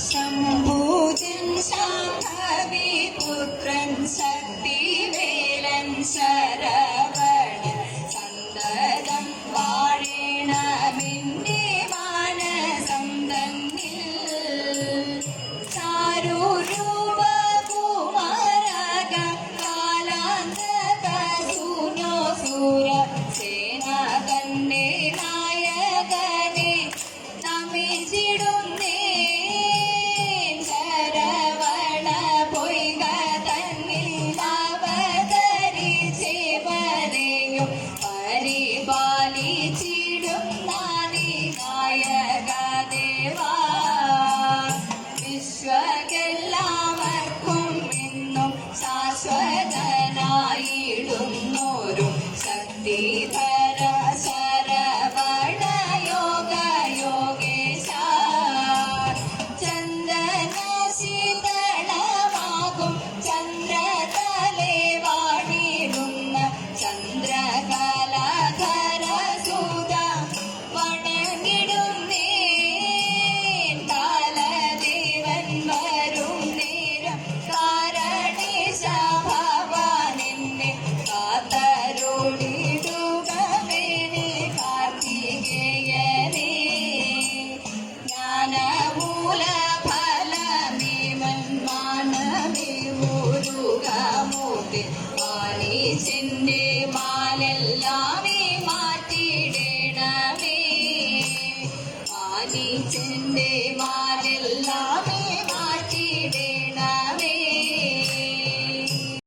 ശംഭൂജൻ ശാംഭവി പുത്രൻ ശക്തിവേലൻ ശരവണൻ സന്തതം നാനി നായക ദേവാ. നിന്റെ മാലെല്ലാം